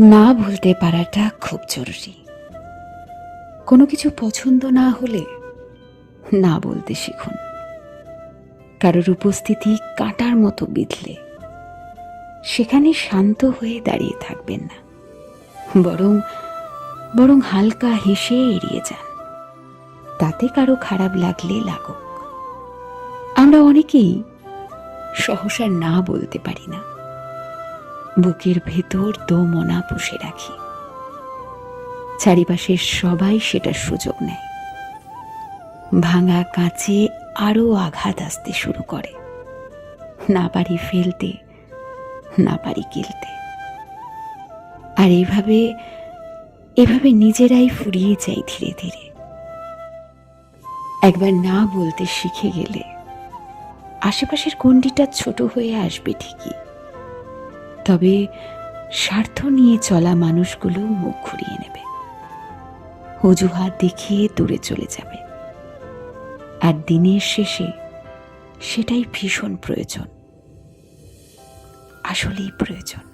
না বলতে পারাটা খুব জরুরি। কোনো কিছু পছন্দ না হলে না বলতে শিখুন। কারোর উপস্থিতি কাটার মতো বিঁধলে সেখানে শান্ত হয়ে দাঁড়িয়ে থাকবেন না। বরং বরং হালকা হেসে এড়িয়ে যান। তাতে কারও খারাপ লাগলে লাগুক। আমরা অনেকেই সহসা না বলতে পারি না। বুকের ভেতর দোমনা পুষে রাখি। চারিপাশের সবাই সেটার সুযোগ নেয়। ভাঙা কাঁচে আরও আঘাত আসতে শুরু করে। না পারি ফেলতে, না পারি গিলতে। আর এভাবে এভাবে নিজেরাই ফুরিয়ে যাই ধীরে ধীরে। একবার না বলতে শিখে গেলে আশেপাশের গণ্ডিটা ছোট হয়ে আসবে ঠিকই। তবে স্বার্থ নিয়ে চলা মানুষগুলো মুখ ঘুরিয়ে নেবে। অজুহাত দেখিয়ে দূরে চলে যাবে। আর দিনের শেষে সেটাই ভীষণ প্রয়োজন। আসলেই প্রয়োজন।